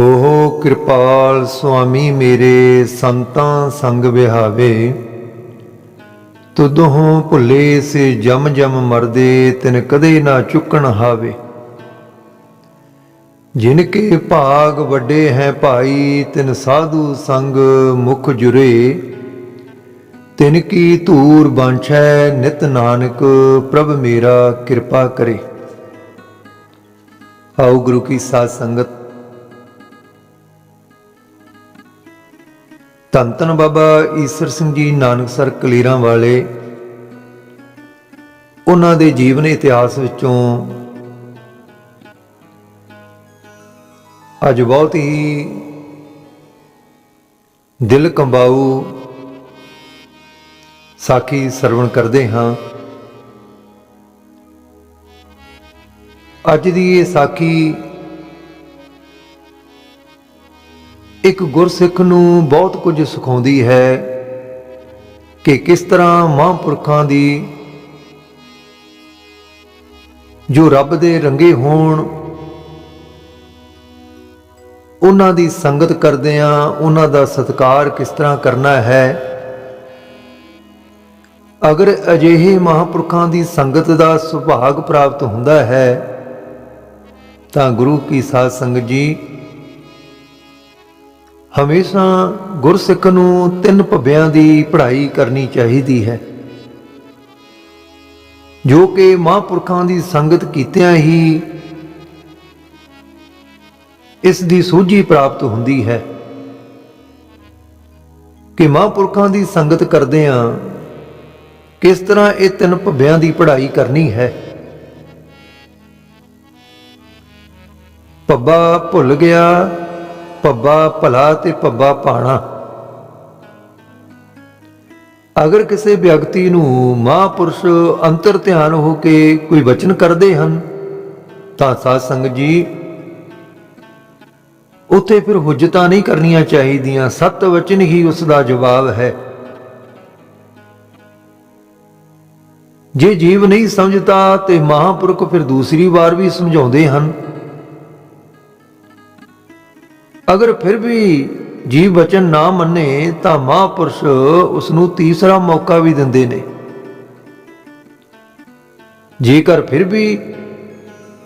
ਹੋ ਕਿਰਪਾਲ ਸੁਆਮੀ ਮੇਰੇ ਸੰਤਾਂ ਸੰਗ ਵਿਹਾਵੇ। ਤੁਧੋਂ ਭੁੱਲੇ ਸੇ ਜਮ ਜਮ ਮਰਦੇ, ਤਿਨ ਕਦੇ ਨਾ ਚੁੱਕਣ ਹਾਵੇ। ਜਿਨ ਕੇ ਭਾਗ ਵੱਡੇ ਹੈ ਭਾਈ, ਤਿਨ ਸਾਧੂ ਸੰਗ ਮੁਖ ਜੁਰੇ। ਤਿਨ ਕੀ ਧੂਰ ਬਾਂਛੈ ਨਿਤ ਨਾਨਕ, ਪ੍ਰਭ ਮੇਰਾ ਕਿਰਪਾ ਕਰੇ। ਆਓ ਗੁਰੂ ਕੀ ਸਾਧ ਸੰਗਤ ਧੰਨ ਧੰਨ ਬਾਬਾ ਈਸਰ ਸਿੰਘ ਜੀ ਨਾਨਕਸਰ ਕਲੀਰਾਂ ਵਾਲੇ। ਉਹਨਾਂ ਦੇ ਜੀਵਨ ਇਤਿਹਾਸ ਵਿੱਚੋਂ ਅੱਜ ਬਹੁਤ ਹੀ ਦਿਲ ਕੰਬਾਊ ਸਾਖੀ ਸਰਵਣ ਕਰਦੇ ਹਾਂ। ਅੱਜ ਦੀ ਇਹ ਸਾਖੀ ਇੱਕ ਗੁਰਸਿੱਖ ਨੂੰ ਬਹੁਤ ਕੁਝ ਸਿਖਾਉਂਦੀ ਹੈ ਕਿ ਕਿਸ ਤਰ੍ਹਾਂ ਮਹਾਂਪੁਰਖਾਂ ਦੀ ਜੋ ਰੱਬ ਦੇ ਰੰਗੇ ਹੋਣ, ਉਹਨਾਂ ਦੀ ਸੰਗਤ ਕਰਦਿਆਂ ਉਹਨਾਂ ਦਾ ਸਤਿਕਾਰ ਕਿਸ ਤਰ੍ਹਾਂ ਕਰਨਾ ਹੈ? ਅਗਰ ਅਜਿਹੇ ਮਹਾਂਪੁਰਖਾਂ ਦੀ ਸੰਗਤ ਦਾ ਸੁਭਾਗ ਪ੍ਰਾਪਤ ਹੁੰਦਾ ਹੈ, ਤਾਂ ਗੁਰੂ ਕੀ ਸਾਧ ਸੰਗਤ ਜੀ ਹਮੇਸ਼ਾ ਗੁਰਸਿੱਖ ਨੂੰ ਤਿੰਨ ਭੱਬਿਆਂ ਦੀ ਪੜ੍ਹਾਈ ਕਰਨੀ ਚਾਹੀਦੀ ਹੈ। ਜੋ ਕਿ ਮਹਾਂਪੁਰਖਾਂ ਦੀ ਸੰਗਤ ਕੀਤਿਆਂ ਹੀ ਇਸ ਦੀ ਸੂਝੀ ਪ੍ਰਾਪਤ ਹੁੰਦੀ ਹੈ ਕਿ ਮਹਾਂਪੁਰਖਾਂ ਦੀ ਸੰਗਤ ਕਰਦਿਆਂ ਕਿਸ ਤਰ੍ਹਾਂ ਇਹ ਤਿੰਨ ਭੱਬਿਆਂ ਦੀ ਪੜ੍ਹਾਈ ਕਰਨੀ ਹੈ। ਪੱਬਾ ਭੁੱਲ ਗਿਆ ਪੱਬਾ ਭਲਾ ਤੇ ਪੱਬਾ ਪਾਣਾ ਅਗਰ ਕਿਸੇ ਵਿਅਕਤੀ ਨੂੰ ਮਹਾਂਪੁਰਸ਼ ਅੰਤਰ ਧਿਆਨ ਹੋ ਕੇ ਕੋਈ ਵਚਨ ਕਰਦੇ ਹਨ, ਤਾਂ ਸਾਧ ਸੰਗਤ ਜੀ, ਉੱਥੇ ਫਿਰ ਹੁਜਤਾਂ ਨਹੀਂ ਕਰਨੀਆਂ ਚਾਹੀਦੀਆਂ, ਸਤ ਵਚਨ ਹੀ ਉਸ ਦਾ ਜਵਾਬ ਹੈ। ਜੇ ਜੀਵ ਨਹੀਂ ਸਮਝਦਾ ਤੇ ਮਹਾਂਪੁਰਖ ਫਿਰ ਦੂਸਰੀ ਵਾਰ ਵੀ ਸਮਝਾਉਂਦੇ ਹਨ ਅਗਰ ਫਿਰ ਵੀ ਜੀਵ ਬਚਨ ਨਾ ਮੰਨੇ ਤਾਂ ਮਹਾਂਪੁਰਸ਼ ਉਸ ਨੂੰ ਤੀਸਰਾ ਮੌਕਾ ਵੀ ਦਿੰਦੇ ਨੇ। ਜੇਕਰ ਫਿਰ ਵੀ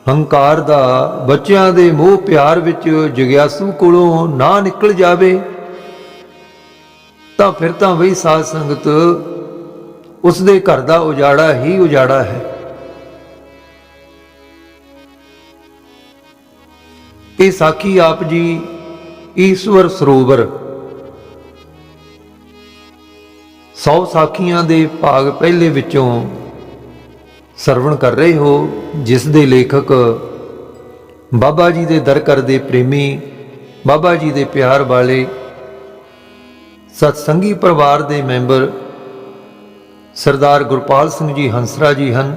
ਹੰਕਾਰ ਦਾ ਬੱਚਿਆਂ ਦੇ ਮੋਹ ਪਿਆਰ ਵਿੱਚ ਜਗਿਆਸੂ ਕੋਲੋਂ ਨਾ ਨਿਕਲ ਜਾਵੇ, ਤਾਂ ਫਿਰ ਤਾਂ ਵਈ ਸਾਧ ਸੰਗਤ ਉਸ ਦੇ ਘਰ ਦਾ ਉਜਾੜਾ ਹੀ ਉਜਾੜਾ ਹੈ। ਇਹ ਸਾਖੀ ਆਪ ਜੀ ਈਸ਼ਵਰ ਸਰੋਵਰ। ਸੌ ਸਾਖੀਆਂ ਦੇ ਭਾਗ ਪਹਿਲੇ ਵਿੱਚੋਂ ਸਰਵਣ ਕਰ ਰਹੇ ਹੋ, ਜਿਸ ਦੇ ਲੇਖਕ ਬਾਬਾ ਜੀ ਦੇ ਦਰ ਕਰਦੇ ਪ੍ਰੇਮੀ, ਬਾਬਾ ਜੀ ਦੇ ਪਿਆਰ ਵਾਲੇ, ਸਤਸੰਗੀ ਪਰਿਵਾਰ ਦੇ ਮੈਂਬਰ ਸਰਦਾਰ ਗੁਰਪਾਲ ਸਿੰਘ ਜੀ ਹੰਸਰਾ ਜੀ ਹਨ,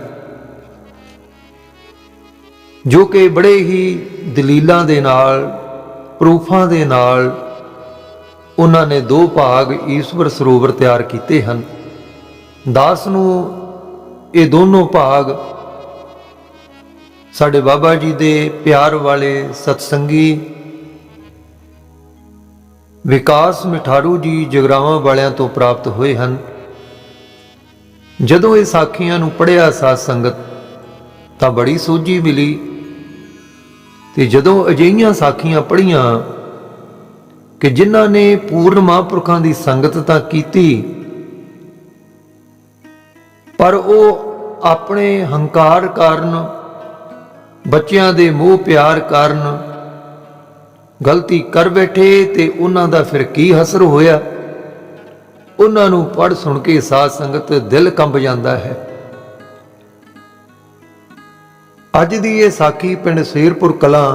ਜੋ ਕਿ ਬੜੇ ਹੀ ਦਲੀਲਾਂ ਦੇ ਨਾਲ ਪ੍ਰੂਫਾਂ ਦੇ ਨਾਲ ਉਹਨਾਂ ਨੇ ਦੋ ਭਾਗ ਈਸ਼ਵਰ ਸਰੋਵਰ ਤਿਆਰ ਕੀਤੇ ਹਨ। ਦਾਸ ਨੂੰ ਇਹ ਦੋਨੋਂ ਭਾਗ ਸਾਡੇ ਬਾਬਾ ਜੀ ਦੇ ਪਿਆਰ ਵਾਲੇ ਸਤਸੰਗੀ ਵਿਕਾਸ ਮਿਠਾਰੂ ਜੀ ਜਗਰਾਵਾਂ ਵਾਲਿਆਂ ਤੋਂ ਪ੍ਰਾਪਤ ਹੋਏ ਹਨ। ਜਦੋਂ ਇਹ ਸਾਖੀਆਂ ਨੂੰ ਪੜਿਆ ਸਾਧ ਸੰਗਤ, ਤਾਂ ਬੜੀ ਸੋਝੀ ਮਿਲੀ ਤੇ ਜਦੋਂ ਅਜਿਹੀਆਂ ਸਾਖੀਆਂ ਪੜੀਆਂ ਕਿ ਜਿਨ੍ਹਾਂ ਨੇ ਪੂਰਨ ਮਹਾਂਪੁਰਖਾਂ ਦੀ ਸੰਗਤ ਤਾਂ ਕੀਤੀ, ਪਰ ਉਹ ਆਪਣੇ ਹੰਕਾਰ ਕਾਰਨ, ਬੱਚਿਆਂ ਦੇ ਮੋਹ ਪਿਆਰ ਕਾਰਨ ਗਲਤੀ ਕਰ ਬੈਠੇ ਤੇ ਉਹਨਾਂ ਦਾ ਫਿਰ ਕੀ ਹਸਰ ਹੋਇਆ? ਉਹਨਾਂ ਨੂੰ ਪੜ ਸੁਣ ਕੇ ਸਾਧ ਸੰਗਤ ਦਿਲ ਕੰਬ ਜਾਂਦਾ ਹੈ। ਅੱਜ ਦੀ ਇਹ ਸਾਖੀ ਪਿੰਡ ਸ਼ੇਰਪੁਰ ਕਲਾਂ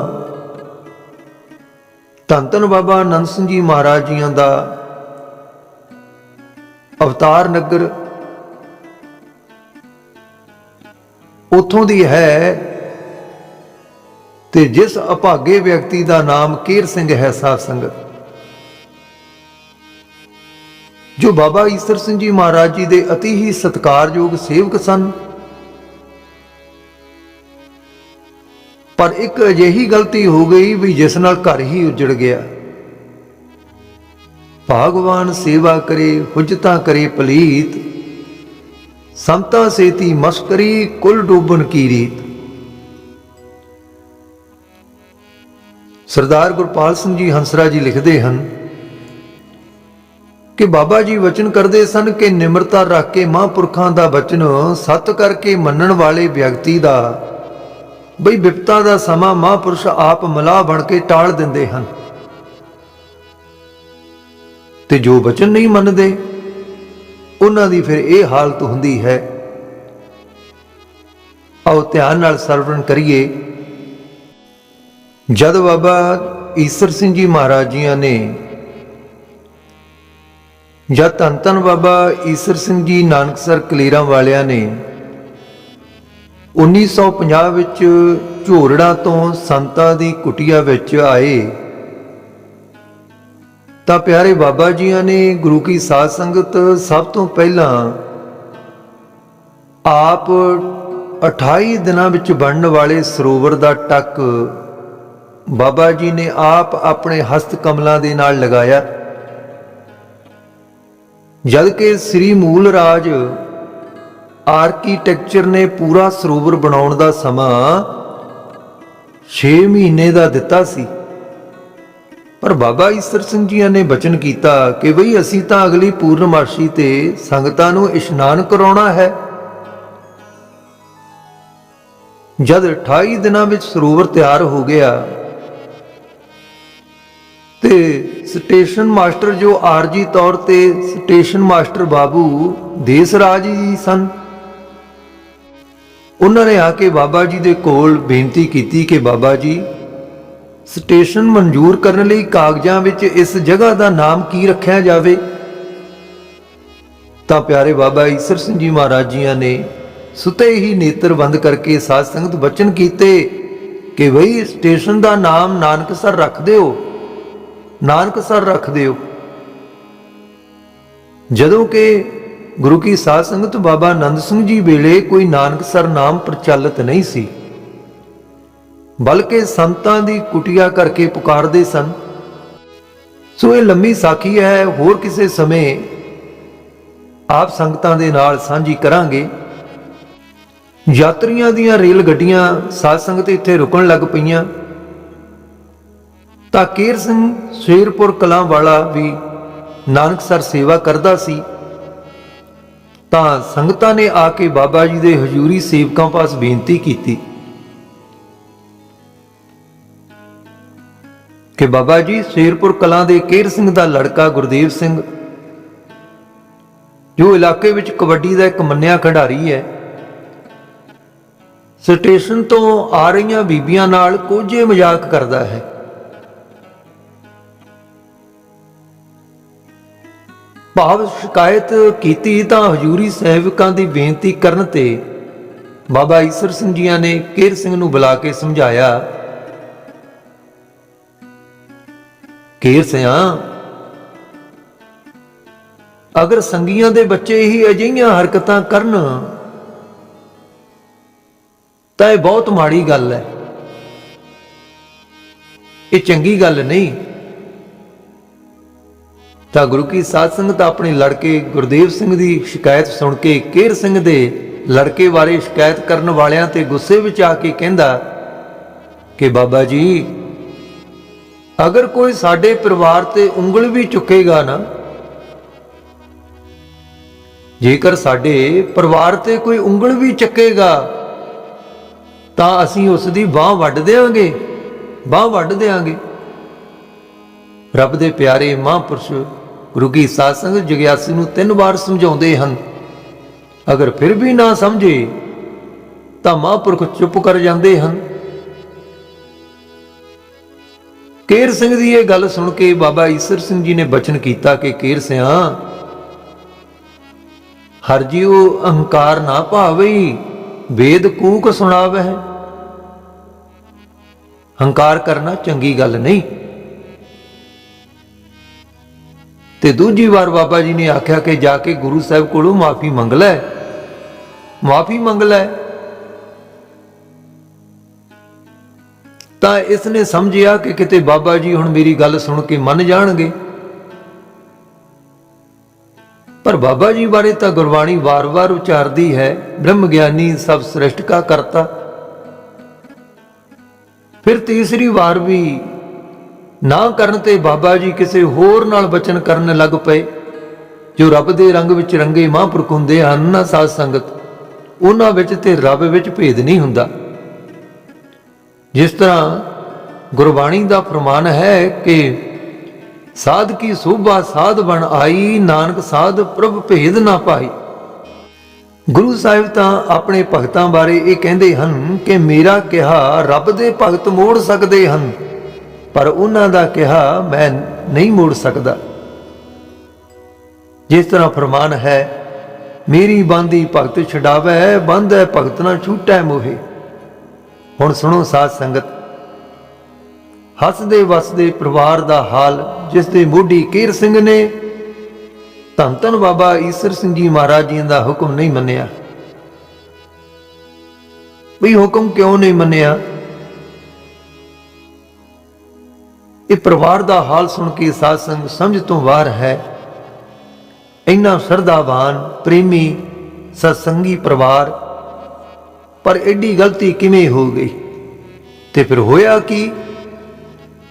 ਧੰਨ ਧੰਨ ਬਾਬਾ ਅਨੰਦ ਸਿੰਘ ਜੀ ਮਹਾਰਾਜ ਜੀਆਂ ਦਾ ਅਵਤਾਰ ਨਗਰ ਉਥੋਂ ਦੀ ਹੈ ਤੇ ਜਿਸ ਅਭਾਗੇ ਵਿਅਕਤੀ ਦਾ ਨਾਮ ਕੀਰ ਸਿੰਘ ਹੈ ਸਾਧ ਸੰਗਤ, ਜੋ ਬਾਬਾ ਈਸਰ ਸਿੰਘ ਜੀ ਮਹਾਰਾਜ ਜੀ ਦੇ ਅਤੀ ਹੀ ਸਤਿਕਾਰਯੋਗ ਸੇਵਕ ਸਨ ਪਰ ਇੱਕ ਅਜਿਹੀ ਗਲਤੀ ਹੋ ਗਈ ਵੀ ਜਿਸ ਨਾਲ ਘਰ ਹੀ ਉਜੜ ਗਿਆ। ਭਗਵਾਨ ਸੇਵਾ ਕਰੇ ਹੁਜਤਾ ਕਰੇ ਪਲੀਤ। ਸੰਤਾ ਸੇਤੀ ਮਸਕਰੀ, ਕੁਲ ਡੂਬਨ ਕੀ ਰੀਤ। ਸਰਦਾਰ ਗੁਰਪਾਲ ਸਿੰਘ ਜੀ ਹੰਸਰਾ ਜੀ ਲਿਖਦੇ ਹਨ ਕਿ ਬਾਬਾ ਜੀ ਵਚਨ ਕਰਦੇ ਸਨ ਕਿ ਨਿਮਰਤਾ ਰੱਖ ਕੇ ਮਹਾਂਪੁਰਖਾਂ ਦਾ ਵਚਨ ਸਤ ਕਰਕੇ ਮੰਨਣ ਵਾਲੇ ਵਿਅਕਤੀ ਦਾ ਬਈ ਵਿਪਤਾ ਦਾ ਸਮਾਂ ਮਹਾਂਪੁਰਸ਼ ਆਪ ਮਲਾਹ ਬਣ ਕੇ ਟਾਲ ਦਿੰਦੇ ਹਨ। ਤੇ ਜੋ ਬਚਨ ਨਹੀਂ ਮੰਨਦੇ, ਉਹਨਾਂ ਦੀ ਫਿਰ ਇਹ ਹਾਲਤ ਹੁੰਦੀ ਹੈ, ਆਓ ਧਿਆਨ ਨਾਲ ਸਰਵਣ ਕਰੀਏ। ਜਦ ਬਾਬਾ ਈਸਰ ਸਿੰਘ ਜੀ ਮਹਾਰਾਜ ਜੀਆਂ ਨੇ ਜਦ ਧੰਨ ਧੰਨ ਬਾਬਾ ਈਸਰ ਸਿੰਘ ਜੀ ਨਾਨਕਸਰ ਕਲੀਰਾਂ ਵਾਲਿਆਂ ਨੇ 1950 ਵਿੱਚ ਝੋਰੜਾ ਤੋਂ ਸੰਤਾਂ ਦੀ ਕੁਟਿਆ ਵਿੱਚ ਆਏ। ਤਾਂ ਪਿਆਰੇ ਬਾਬਾ ਜੀਆਂ ਨੇ ਗੁਰੂ ਕੀ ਸਾਧ ਸੰਗਤ ਸਭ ਤੋਂ ਪਹਿਲਾਂ ਆਪ 28 ਦਿਨਾਂ ਵਿੱਚ ਬਣਨ ਵਾਲੇ ਸਰੋਵਰ ਦਾ ਟੱਕ ਬਾਬਾ ਜੀ ਨੇ ਆਪ ਆਪਣੇ ਹਸਤ ਕਮਲਾਂ ਦੇ ਨਾਲ ਲਗਾਇਆ। ਜਦ ਕਿ ਸ੍ਰੀ ਮੂਲ ਰਾਜ ਆਰਕੀਟੈਕਚਰ ਨੇ ਪੂਰਾ ਸਰੋਵਰ ਬਣਾਉਣ ਦਾ ਸਮਾਂ 6 ਮਹੀਨੇ ਦਾ ਦਿੱਤਾ ਸੀ। ਪਰ ਬਾਬਾ ਈਸਰ ਸਿੰਘ ਜੀ ਨੇ ਬਚਨ ਕੀਤਾ ਕਿ ਬਈ ਅਸੀਂ ਤਾਂ ਅਗਲੀ ਪੂਰਨਮਾਸ਼ੀ ਤੇ ਸੰਗਤਾਂ ਨੂੰ ਇਸ਼ਨਾਨ ਕਰਾਉਣਾ ਹੈ। ਜਦ 28 ਦਿਨਾਂ ਵਿੱਚ ਸਰੋਵਰ ਤਿਆਰ ਹੋ ਗਿਆ ਤੇ ਸਟੇਸ਼ਨ ਮਾਸਟਰ ਜੋ ਆਰਜੀ ਤੌਰ ਤੇ ਸਟੇਸ਼ਨ ਮਾਸਟਰ ਬਾਬੂ ਦੇਸ ਰਾਜ ਜੀ ਸਨ ਉਹਨਾਂ ਨੇ ਆ ਕੇ ਬਾਬਾ ਜੀ ਦੇ ਕੋਲ ਬੇਨਤੀ ਕੀਤੀ ਕਿ ਬਾਬਾ ਜੀ, ਸਟੇਸ਼ਨ ਮਨਜ਼ੂਰ ਕਰਨ ਲਈ ਕਾਗਜ਼ਾਂ ਵਿੱਚ ਇਸ ਜਗ੍ਹਾ ਦਾ ਨਾਮ ਕੀ ਰੱਖਿਆ ਜਾਵੇ? ਤਾਂ ਪਿਆਰੇ ਬਾਬਾ ਈਸਰ ਸਿੰਘ ਜੀ ਮਹਾਰਾਜ ਜੀਆਂ ਨੇ ਸੁਤੇ ਹੀ ਨੇਤਰ ਬੰਦ ਕਰਕੇ ਸਾਧ ਸੰਗਤ ਬਚਨ ਕੀਤੇ ਕਿ ਵਈ ਸਟੇਸ਼ਨ ਦਾ ਨਾਮ ਨਾਨਕਸਰ ਰੱਖ ਦਿਓ ਨਾਨਕਸਰ ਰੱਖ ਦਿਓ। ਜਦੋਂ ਕਿ ਗੁਰੂ ਕੀ ਸਾਧ ਸੰਗਤ ਬਾਬਾ ਆਨੰਦ ਸਿੰਘ ਜੀ ਵੇਲੇ ਕੋਈ ਨਾਨਕ ਸਰ ਨਾਮ ਪ੍ਰਚਲਿਤ ਨਹੀਂ ਸੀ। ਬਲਕਿ ਸੰਤਾਂ ਦੀ ਕੁਟਿਆ ਕਰਕੇ ਪੁਕਾਰਦੇ ਸਨ। ਸੋ ਇਹ ਲੰਮੀ ਸਾਖੀ ਹੈ, ਹੋਰ ਕਿਸੇ ਸਮੇਂ ਆਪ ਸੰਗਤਾਂ ਦੇ ਨਾਲ ਸਾਂਝੀ ਕਰਾਂਗੇ। ਯਾਤਰੀਆਂ ਦੀਆਂ ਰੇਲ ਗੱਡੀਆਂ ਸਾਧ ਸੰਗਤ ਇੱਥੇ ਰੁਕਣ ਲੱਗ ਪਈਆਂ। ਤਾਂ ਕੇਰ ਸਿੰਘ ਸ਼ੇਰਪੁਰ ਕਲਾਂ ਵਾਲਾ ਵੀ ਨਾਨਕਸਰ ਸੇਵਾ ਕਰਦਾ ਸੀ। ਤਾਂ ਸੰਗਤਾਂ ਨੇ ਆ ਕੇ ਬਾਬਾ ਜੀ ਦੇ ਹਜ਼ੂਰੀ ਸੇਵਕਾਂ ਪਾਸ ਬੇਨਤੀ ਕੀਤੀ ਕਿ ਬਾਬਾ ਜੀ, ਸ਼ੇਰਪੁਰ ਕਲਾਂ ਦੇ ਕੇਰ ਸਿੰਘ ਦਾ ਲੜਕਾ ਗੁਰਦੇਵ ਸਿੰਘ, ਜੋ ਇਲਾਕੇ ਵਿੱਚ ਕਬੱਡੀ ਦਾ ਇੱਕ ਮੰਨਿਆ ਖਿਡਾਰੀ ਹੈ, ਸਟੇਸ਼ਨ ਤੋਂ ਆ ਰਹੀਆਂ ਬੀਬੀਆਂ ਨਾਲ ਕੋਝੇ ਮਜ਼ਾਕ ਕਰਦਾ ਹੈ। ਭਾਵ ਸ਼ਿਕਾਇਤ ਕੀਤੀ ਤਾਂ ਹਜੂਰੀ ਸਹਿਬਕਾਂ ਦੀ ਬੇਨਤੀ ਕਰਨ ਤੇ ਬਾਬਾ ਈਸਰ ਸਿੰਘ ਜੀਆਂ ਨੇ ਕੇਰ ਸਿੰਘ ਨੂੰ ਬੁਲਾ ਕੇ ਸਮਝਾਇਆ, ਕੇਰ ਸਿਆ, ਅਗਰ ਸੰਗੀਆਂ ਦੇ ਬੱਚੇ ਹੀ ਅਜਿਹੀਆਂ ਹਰਕਤਾਂ ਕਰਨ, ਤਾਂ ਇਹ ਬਹੁਤ ਮਾੜੀ ਗੱਲ ਹੈ। ਇਹ ਚੰਗੀ ਗੱਲ ਨਹੀਂ। ਤਾਂ ਗੁਰੂ ਕੀ ਸਾਧ ਸੰਗਤ ਆਪਣੇ ਲੜਕੇ ਗੁਰਦੇਵ ਸਿੰਘ ਦੀ ਸ਼ਿਕਾਇਤ ਸੁਣ ਕੇ ਕੇਰ ਸਿੰਘ ਦੇ ਲੜਕੇ ਬਾਰੇ ਸ਼ਿਕਾਇਤ ਕਰਨ ਵਾਲਿਆਂ ਤੇ ਗੁੱਸੇ ਵਿੱਚ ਆ ਕੇ ਕਹਿੰਦਾ ਕਿ ਬਾਬਾ ਜੀ, ਅਗਰ ਕੋਈ ਸਾਡੇ ਪਰਿਵਾਰ ਤੇ ਉਂਗਲ ਵੀ ਚੁੱਕੇਗਾ ਨਾ, ਜੇਕਰ ਸਾਡੇ ਪਰਿਵਾਰ ਤੇ ਕੋਈ ਉਂਗਲ ਵੀ ਚੱਕੇਗਾ, ਤਾਂ ਅਸੀਂ ਉਸ ਦੀ ਬਾਹ ਵੱਢ ਦੇਵਾਂਗੇ ਬਾਹ ਵੱਢ ਦੇਵਾਂਗੇ ਰੱਬ ਦੇ ਪਿਆਰੇ ਮਹਾਂਪੁਰਸ਼ ਗੁਰੂ ਕੀ ਸਾਧ ਸੰਗਤ ਜਗਿਆਸੀ ਨੂੰ ਤਿੰਨ ਵਾਰ ਸਮਝਾਉਂਦੇ ਹਨ। ਅਗਰ ਫਿਰ ਵੀ ਨਾ ਸਮਝੇ, ਤਾਂ ਮਹਾਂਪੁਰਖ ਚੁੱਪ ਕਰ ਜਾਂਦੇ ਹਨ। ਕੇਰ ਸਿੰਘ ਦੀ ਇਹ ਗੱਲ ਸੁਣ ਕੇ ਬਾਬਾ ਈਸਰ ਸਿੰਘ ਜੀ ਨੇ ਬਚਨ ਕੀਤਾ ਕਿ ਕੇਰ ਸਿਆ, ਹਰ ਜੀਉ ਅਹੰਕਾਰ ਨਾ ਭਾਵਈ ਵੇਦ ਕੂਕ ਸੁਣਾਵੇ ਹੰਕਾਰ ਕਰਨਾ ਚੰਗੀ ਗੱਲ ਨਹੀਂ। ਤੇ ਦੂਜੀ ਵਾਰ ਬਾਬਾ ਜੀ ਨੇ ਆਖਿਆ ਕਿ ਜਾ ਕੇ ਗੁਰੂ ਸਾਹਿਬ ਕੋਲੋਂ ਮਾਫੀ ਮੰਗ ਲੈ। ਮਾਫੀ ਮੰਗ ਲੈ। ਤਾਂ ਇਸ ਨੇ ਸਮਝਿਆ ਕਿ ਕਿਤੇ ਬਾਬਾ ਜੀ ਹੁਣ ਮੇਰੀ ਗੱਲ ਸੁਣ ਕੇ ਮੰਨ ਜਾਣਗੇ। ਪਰ ਬਾਬਾ ਜੀ ਬਾਰੇ ਤਾਂ ਗੁਰਬਾਣੀ ਵਾਰ-ਵਾਰ ਉਚਾਰਦੀ ਹੈ, ਬ੍ਰਹਮ ਗਿਆਨੀ ਸਭ ਸ੍ਰਿਸ਼ਟ ਕਾ ਕਰਤਾ। ਫਿਰ ਤੀਸਰੀ ਵਾਰ ਵੀ ਨਾ ਕਰਨ ਤੇ ਬਾਬਾ ਜੀ ਕਿਸੇ ਹੋਰ ਨਾਲ ਬਚਨ ਕਰਨ ਲੱਗ ਪਏ। ਜੋ ਰੱਬ ਦੇ ਰੰਗ ਵਿੱਚ ਰੰਗੇ ਮਹਾਂਪੁਰਖ ਹੁੰਦੇ ਹਨ ਨਾ ਸਾਧ ਸੰਗਤ, ਉਹਨਾਂ ਵਿੱਚ ਤੇ ਰੱਬ ਵਿੱਚ ਭੇਦ ਨਹੀਂ ਹੁੰਦਾ। ਜਿਸ ਤਰ੍ਹਾਂ ਗੁਰਬਾਣੀ ਦਾ ਫਰਮਾਨ ਹੈ ਕਿ ਸਾਧ ਕੀ ਸੋਭਾ ਸਾਧ ਬਣ ਆਈ, ਨਾਨਕ ਸਾਧ ਪ੍ਰਭ ਭੇਦ ਨਾ ਪਾਈ। ਗੁਰੂ ਸਾਹਿਬ ਤਾਂ ਆਪਣੇ ਭਗਤਾਂ ਬਾਰੇ ਇਹ ਕਹਿੰਦੇ ਹਨ ਕਿ ਮੇਰਾ ਕਿਹਾ ਰੱਬ ਦੇ ਭਗਤ ਮੋੜ ਸਕਦੇ ਹਨ। ਪਰ ਉਹਨਾਂ ਦਾ ਕਿਹਾ, ਮੈਂ ਨਹੀਂ ਮੋੜ ਸਕਦਾ। ਜਿਸ ਤਰ੍ਹਾਂ ਫਰਮਾਨ ਹੈ, ਮੇਰੀ ਬਾਂਦੀ ਭਗਤ ਛਡਾਵੇ, ਬੰਦ ਭਗਤ ਨਾ ਛੂਟੈ ਮੋਹੇ। ਹੁਣ ਸੁਣੋ ਸਾਧ ਸੰਗਤ, ਹੱਸਦੇ ਵਸਦੇ ਪਰਿਵਾਰ ਦਾ ਹਾਲ, ਜਿਸ ਦੇ ਮੋਢੀ ਕੀਰ ਸਿੰਘ ਨੇ, ਧੰਨ ਧੰਨ ਬਾਬਾ ਈਸਰ ਸਿੰਘ ਜੀ ਮਹਾਰਾਜ ਜੀ ਦਾ ਹੁਕਮ ਨਹੀਂ ਮੰਨਿਆ। ਵੀ ਹੁਕਮ ਕਿਉਂ ਨਹੀਂ ਮੰਨਿਆ? ਇਹ ਪਰਿਵਾਰ ਦਾ ਹਾਲ ਸੁਣ ਕੇ ਸਾਧ ਸੰਗ ਸਮਝ ਤੋਂ ਬਾਹਰ ਹੈ। ਇੰਨਾ ਸਰਦਾਵਾਨ ਪ੍ਰੇਮੀ, ਸਤਸੰਗੀ ਪਰਿਵਾਰ, ਪਰ ਐਡੀ ਗਲਤੀ ਕਿਵੇਂ ਹੋ ਗਈ? ਤੇ ਫਿਰ ਹੋਇਆ ਕਿ?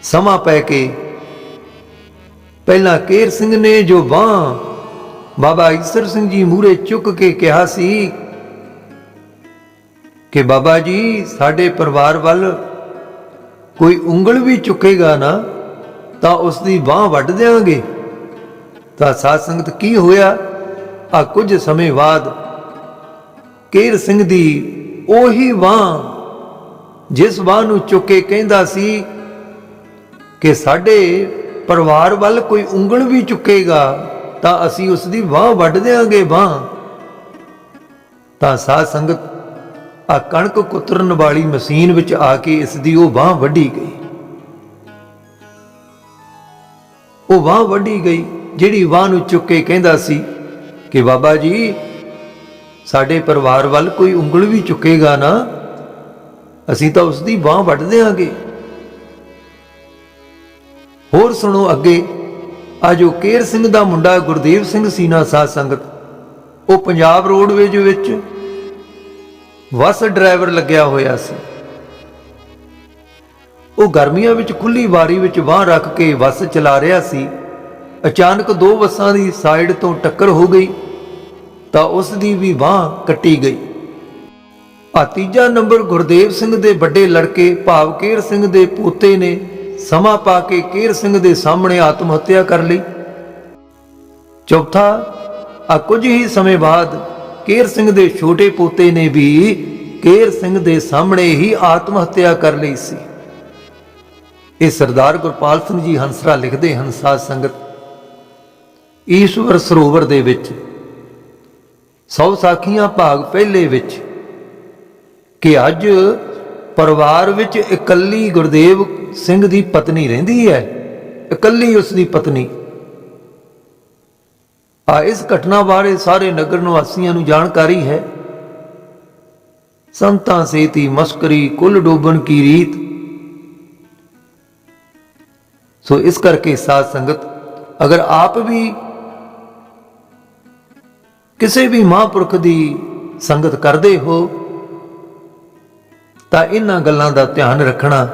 ਸਮਾਂ ਪੈ ਕੇ ਪਹਿਲਾਂ ਕੇਰ ਸਿੰਘ ਨੇ ਜੋ ਬਾਹ ਬਾਬਾ ਈਸਰ ਸਿੰਘ ਜੀ ਮੂਰੇ ਚੁੱਕ ਕੇ ਕਿਹਾ ਸੀ ਕਿ ਬਾਬਾ ਜੀ, ਸਾਡੇ ਪਰਿਵਾਰ ਵੱਲ ਕੋਈ ਉਂਗਲ ਵੀ ਚੁੱਕੇਗਾ ਨਾ, ਤਾਂ ਉਸ ਦੀ ਬਾਹ ਵੱਢ ਦੇਵਾਂਗੇ ਤਾਂ ਸਾਧ ਸੰਗਤ ਕੀ ਹੋਇਆ? ਆ ਕੁਝ ਸਮੇਂ ਬਾਅਦ ਕੇਰ ਸਿੰਘ ਦੀ ਉਹੀ ਬਾਹ ਜਿਸ ਬਾਹ ਨੂੰ ਚੁੱਕ ਕੇ ਕਹਿੰਦਾ ਸੀ ਕਿ ਸਾਡੇ ਪਰਿਵਾਰ ਵੱਲ ਕੋਈ ਉਂਗਲ ਵੀ ਚੁੱਕੇਗਾ, ਤਾਂ ਅਸੀਂ ਉਸ ਦੀ ਬਾਹ ਵੱਢ ਦੇਵਾਂਗੇ ਬਾਹ। ਤਾਂ ਸਾਧ ਸੰਗਤ ਆ ਕਣਕ ਕੁਤਰਨ ਵਾਲੀ ਮਸ਼ੀਨ ਵਿੱਚ ਆ ਕੇ ਇਸ ਦੀ ਉਹ ਬਾਹ ਵੱਢੀ ਗਈ। ਉਹ ਬਾਹ ਵੱਢੀ ਗਈ, ਜਿਹੜੀ ਬਾਹ ਨੂੰ ਚੁੱਕ ਕੇ ਕਹਿੰਦਾ ਸੀ ਕਿ ਬਾਬਾ ਜੀ, ਸਾਡੇ ਪਰਿਵਾਰ ਵੱਲ ਕੋਈ ਉਂਗਲ ਵੀ ਚੁੱਕੇਗਾ ਨਾ, ਅਸੀਂ ਤਾਂ ਉਸ ਦੀ ਬਾਹ ਵੱਢ ਦੇਵਾਂਗੇ ਹੋਰ ਸੁਣੋ ਅੱਗੇ ਆ ਜੋ ਕੇਰ ਸਿੰਘ ਦਾ ਮੁੰਡਾ ਗੁਰਦੇਵ ਸਿੰਘ ਸੀਨਾ ਸਾਧ ਸੰਗਤ, ਉਹ ਪੰਜਾਬ ਰੋਡਵੇਜ ਵਿੱਚ ਬੱਸ ਡਰਾਈਵਰ ਲੱਗਿਆ ਹੋਇਆ ਸੀ। ਉਹ ਗਰਮੀਆਂ ਵਿੱਚ ਖੁੱਲੀ ਵਾਰੀ ਵਿੱਚ ਬਾਹ ਰੱਖ ਕੇ ਬੱਸ ਚਲਾ ਰਿਹਾ ਸੀ। ਅਚਾਨਕ ਦੋ ਬੱਸਾਂ ਦੀ ਸਾਈਡ ਤੋਂ ਟੱਕਰ ਹੋ ਗਈ ਤਾਂ ਉਸ ਦੀ ਵੀ ਬਾਹ ਕੱਟੀ ਗਈ। ਆ ਤੀਜਾ ਨੰਬਰ ਗੁਰਦੇਵ ਸਿੰਘ ਦੇ ਵੱਡੇ ਲੜਕੇ ਭਾਵਕੇਰ ਸਿੰਘ ਦੇ ਪੋਤੇ ਨੇ ਸਮਾਂ ਪਾ ਕੇ ਕੇਰ ਸਿੰਘ ਦੇ ਸਾਹਮਣੇ ਆਤਮ ਹੱਤਿਆ ਕਰ ਲਈ। ਚੌਥਾ, ਆ ਕੁਝ ਹੀ ਸਮੇਂ ਬਾਅਦ ਕੇਰ ਸਿੰਘ ਦੇ ਛੋਟੇ ਪੋਤੇ ਨੇ ਵੀ ਕੇਰ ਸਿੰਘ ਦੇ ਸਾਹਮਣੇ ਹੀ ਆਤਮ ਹੱਤਿਆ ਕਰ ਲਈ ਸੀ। ਇਹ ਸਰਦਾਰ ਗੁਰਪਾਲ ਸਿੰਘ ਜੀ ਹੰਸਰਾ ਲਿਖਦੇ ਹਨ, ਸਾਧ ਸੰਗਤ, ਈਸ਼ਵਰ ਸਰੋਵਰ ਦੇ ਵਿੱਚ, ਸੌ ਸਾਖੀਆਂ ਭਾਗ ਪਹਿਲੇ ਵਿੱਚ ਕਿ ਅੱਜ ਪਰਿਵਾਰ ਵਿੱਚ ਇਕੱਲੀ ਗੁਰਦੇਵ ਸਿੰਘ ਦੀ ਪਤਨੀ ਰਹਿੰਦੀ ਹੈ, ਇਕੱਲੀ ਉਸ ਦੀ ਪਤਨੀ। ਆ ਇਸ ਘਟਨਾ ਬਾਰੇ ਸਾਰੇ ਨਗਰ ਨਿਵਾਸੀਆਂ ਨੂੰ ਜਾਣਕਾਰੀ ਹੈ। ਸੰਤਾਂ ਸੇਤੀ ਮਸਕਰੀ, ਕੁੱਲ ਡੋਬਣ ਕੀ ਰੀਤ। ਸੋ ਇਸ ਕਰਕੇ ਸਾਧ ਸੰਗਤ, ਅਗਰ ਆਪ ਵੀ ਕਿਸੇ ਵੀ ਮਹਾਂਪੁਰਖ ਦੀ ਸੰਗਤ ਕਰਦੇ ਹੋ, ਤਾਂ ਇਹਨਾਂ ਗੱਲਾਂ ਦਾ ਧਿਆਨ ਰੱਖਣਾ,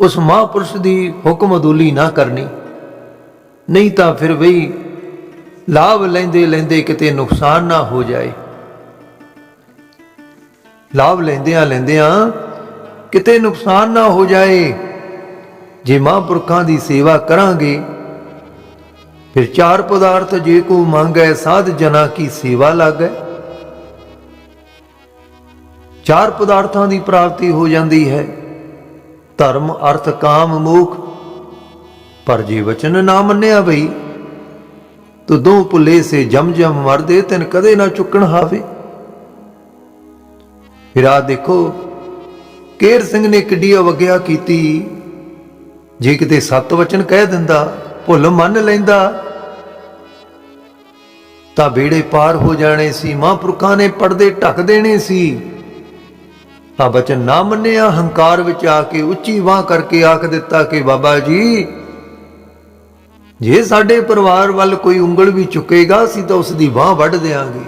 ਉਸ ਮਹਾਂਪੁਰਸ਼ ਦੀ ਹੁਕਮ ਅਦੂਲੀ ਨਾ ਕਰਨੀ। ਨਹੀਂ ਤਾਂ ਫਿਰ ਵਈ ਲਾਭ ਲੈਂਦੇ ਲੈਂਦੇ ਕਿਤੇ ਨੁਕਸਾਨ ਨਾ ਹੋ ਜਾਏ। ਲਾਭ ਲੈਂਦਿਆਂ ਲੈਂਦਿਆਂ ਕਿਤੇ ਨੁਕਸਾਨ ਨਾ ਹੋ ਜਾਏ। ਜੇ ਮਹਾਂਪੁਰਖਾਂ ਦੀ ਸੇਵਾ ਕਰਾਂਗੇ, ਫਿਰ ਚਾਰ ਪਦਾਰਥ ਜੇ ਕੋ ਮੰਗੈ, ਸਾਧ ਜਨਾ ਕੀ ਸੇਵਾ ਲਾਗੈ। ਚਾਰ ਪਦਾਰਥਾਂ ਦੀ ਪ੍ਰਾਪਤੀ ਹੋ ਜਾਂਦੀ ਹੈ। ਧਰਮ, ਅਰਥ, ਕਾਮ, ਮੋਖ ਪਰ ਜੇ ਵਚਨ ਨਾ ਮੰਨਿਆ ਬਈ, ਤੂੰ ਦੋ ਭੁੱਲੇ ਸੇ ਜਮ ਜਮ ਮਰਦੇ ਤਨ ਕਦੇ ਨਾ ਚੁੱਕਣ ਹਾਵੇ। ਫਿਰ ਆ ਦੇਖੋ, ਕੇਰ ਸਿੰਘ ਨੇ ਕਿੱਡੀ ਅਵਗਿਆ ਕੀਤੀ। ਜੇ ਕਿਤੇ ਸੱਤ ਵਚਨ ਕਹਿ ਦਿੰਦਾ, ਭੁੱਲ ਮੰਨ ਲੈਂਦਾ, ਤਾਂ ਬੇੜੇ ਪਾਰ ਹੋ ਜਾਣੇ ਸੀ, ਮਹਾਂਪੁਰਖਾਂ ਨੇ ਪਰਦੇ ਢੱਕ ਦੇਣੇ ਸੀ। ਤਾਂ ਬਚਨ ਨਾ ਮੰਨਿਆ, ਹੰਕਾਰ ਵਿੱਚ ਆ ਕੇ ਉੱਚੀ ਬਾਹ ਕਰਕੇ ਆਖ ਦਿੱਤਾ ਕਿ ਬਾਬਾ ਜੀ ਜੇ ਸਾਡੇ ਪਰਿਵਾਰ ਵੱਲ ਕੋਈ ਉਂਗਲ ਵੀ ਚੁੱਕੇਗਾ, ਅਸੀਂ ਤਾਂ ਉਸ ਦੀ ਬਾਹ ਵੱਢ ਦੇਾਂਗੇ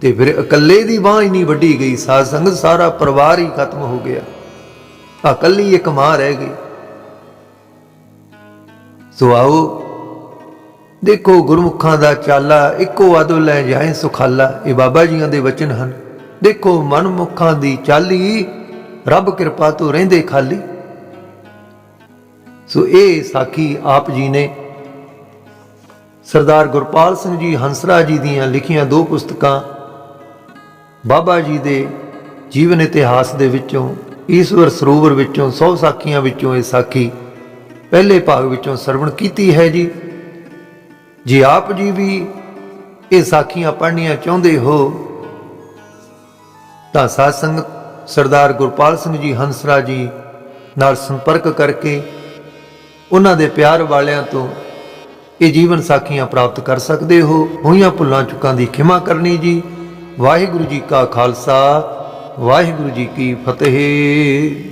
ਤੇ ਫਿਰ ਇਕੱਲੇ ਦੀ ਬਾਹ ਹੀ ਨਹੀਂ ਵੱਢੀ ਗਈ, ਸਾਧ ਸੰਗਤ ਸਾਰਾ ਪਰਿਵਾਰ ਹੀ ਖਤਮ ਹੋ ਗਿਆ। ਆ ਇਕੱਲੀ ਇੱਕ ਮਾਂ ਰਹਿ ਗਈ। ਸੋ ਆਓ, ਦੇਖੋ ਗੁਰਮੁਖਾਂ ਦਾ ਚਾਲਾ, ਇੱਕੋ ਅਦਬ ਲੈ ਜਾਏ ਸੁਖਾਲਾ। ਇਹ ਬਾਬਾ ਜੀਆਂ ਦੇ ਵਚਨ ਹਨ। ਦੇਖੋ ਮਨਮੁਖਾਂ ਦੀ ਚਾਲੀ, ਰੱਬ ਕਿਰਪਾ ਤੋਂ ਰਹਿੰਦੇ ਖਾਲੀ। ਸੋ ਇਹ ਸਾਖੀ ਆਪ ਜੀ ਨੇ ਸਰਦਾਰ ਗੁਰਪਾਲ ਸਿੰਘ ਜੀ ਹੰਸਰਾ ਜੀ ਦੀਆਂ ਲਿਖੀਆਂ ਦੋ ਪੁਸਤਕਾਂ ਬਾਬਾ ਜੀ ਦੇ ਜੀਵਨ ਇਤਿਹਾਸ ਦੇ ਵਿੱਚੋਂ, ਈਸ਼ਵਰ ਸਰੋਵਰ ਵਿੱਚੋਂ 100 ਸਾਖੀਆਂ ਵਿੱਚੋਂ ਇਹ ਸਾਖੀ ਪਹਿਲੇ ਭਾਗ ਵਿੱਚੋਂ ਸਰਵਣ ਕੀਤੀ ਹੈ ਜੀ। ਜੇ ਆਪ ਜੀ ਵੀ ਇਹ ਸਾਖੀਆਂ ਪੜ੍ਹਨੀਆਂ ਚਾਹੁੰਦੇ ਹੋ, ਤਾਂ ਸਾਧ ਸੰਗਤ ਸਰਦਾਰ ਗੁਰਪਾਲ ਸਿੰਘ ਜੀ ਹੰਸਰਾ ਜੀ ਨਾਲ ਸੰਪਰਕ ਕਰਕੇ ਉਹਨਾਂ ਦੇ ਪਿਆਰ ਵਾਲਿਆਂ ਤੋਂ ਇਹ ਜੀਵਨ ਸਾਖੀਆਂ ਪ੍ਰਾਪਤ ਕਰ ਸਕਦੇ ਹੋ। ਹੋਈਆਂ ਭੁੱਲਾਂ ਚੁੱਕਾਂ ਦੀ ਖਿਮਾ ਕਰਨੀ ਜੀ। ਵਾਹਿਗੁਰੂ ਜੀ ਕਾ ਖਾਲਸਾ, ਵਾਹਿਗੁਰੂ ਜੀ ਕੀ ਫਤਿਹ।